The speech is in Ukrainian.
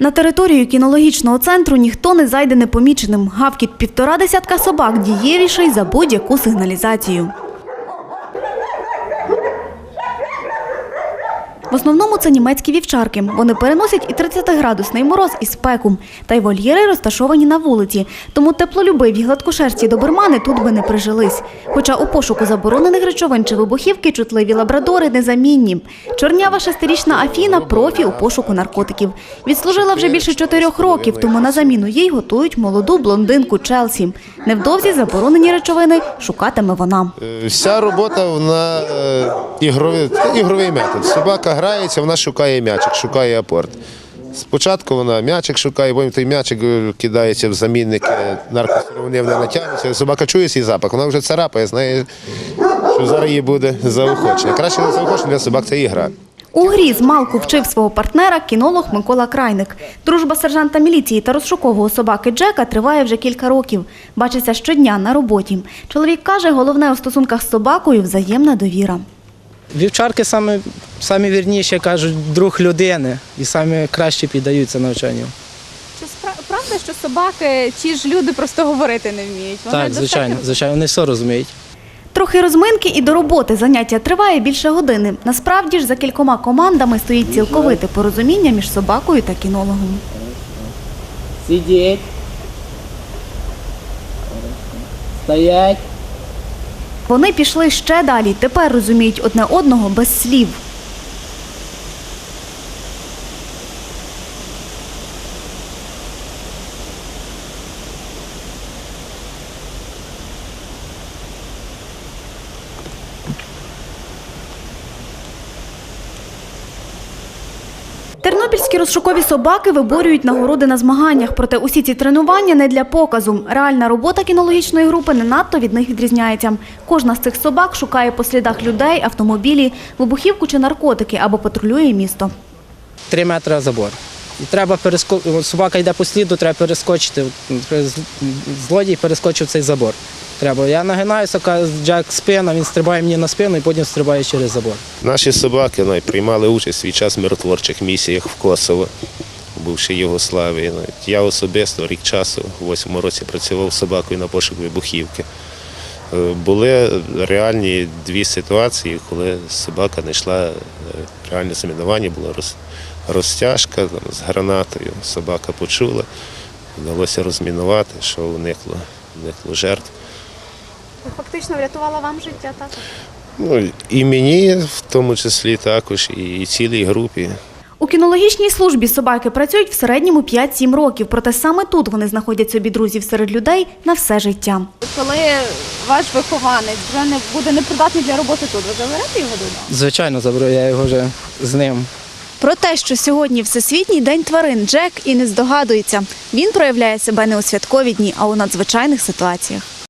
На територію кінологічного центру ніхто не зайде непоміченим. Гавкіт півтора десятка собак дієвіший за будь-яку сигналізацію. В основному це німецькі вівчарки. Вони переносять і 30-градусний мороз, і спеку. Та й вольєри розташовані на вулиці. Тому теплолюбиві гладкошерсті добермани тут би не прижились. Хоча у пошуку заборонених речовин чи вибухівки чутливі лабрадори незамінні. Чорнява шестирічна Афіна – профі у пошуку наркотиків. Відслужила вже більше чотирьох років, тому на заміну їй готують молоду блондинку Челсі. Невдовзі заборонені речовини шукатиме вона. Е, Вся робота вона е, ігровий, ігровий метод. Собака грається, вона шукає м'ячик, шукає апорт. Спочатку вона м'ячик шукає, потім той м'ячик е, кидається в замінник наркосировини, вона натягнеться. Собака чує свій запах, вона вже царапає, знає, що зараз їй буде заохочення. Краще не заохочення для собак це ігра. У грі з малку вчив свого партнера кінолог Микола Крайник. Дружба сержанта міліції та розшукового собаки Джека триває вже кілька років. Бачиться щодня на роботі. Чоловік каже, головне у стосунках з собакою взаємна довіра. Вівчарки саме, самі вірніші кажуть, друг людини і самі краще піддаються навчанню. Чи спра- правда, що собаки, ті ж люди просто говорити не вміють? Вони Так, звичайно, достатньо- звичайно, вони все розуміють. Трохи розминки і до роботи заняття триває більше години. Насправді ж за кількома командами стоїть цілковите порозуміння між собакою та кінологом. Сидеть. Стоять. Вони пішли ще далі. Тепер розуміють одне одного без слів. Тернопільські розшукові собаки виборюють нагороди на змаганнях, проте усі ці тренування не для показу. Реальна робота кінологічної групи не надто від них відрізняється. Кожна з цих собак шукає по слідах людей, автомобілі, вибухівку чи наркотики або патрулює місто. Три метри забор. І треба перескочити. Собака йде по сліду, треба перескочити. Злодій перескочив цей забор. Треба. Я нагинаюся, Джек спина, він стрибає мені на спину і потім стрибає через забор. Наші собаки ну, приймали участь свій час в миротворчих місіях в Косово, бувши Єгославії. Я особисто рік часу, у восьмому році, працював собакою на пошук вибухівки. Е, Були реальні дві ситуації, коли собака знайшла е, реальне замінування, була роз- розтяжка з гранатою. Собака почула, вдалося розмінувати, що уникло, уникло жертв. Фактично врятувала вам життя, так? Ну, і мені в тому числі також, і цілій групі. У кінологічній службі собаки працюють в середньому 5-7 років, проте саме тут вони знаходять собі друзів серед людей на все життя. Коли ваш вихованець вже не буде непридатний для роботи тут, ви заберете його додому? Звичайно, заберу, я його вже з ним. Про те, що сьогодні Всесвітній день тварин, Джек і не здогадується. Він проявляє себе не у святкові дні, а у надзвичайних ситуаціях.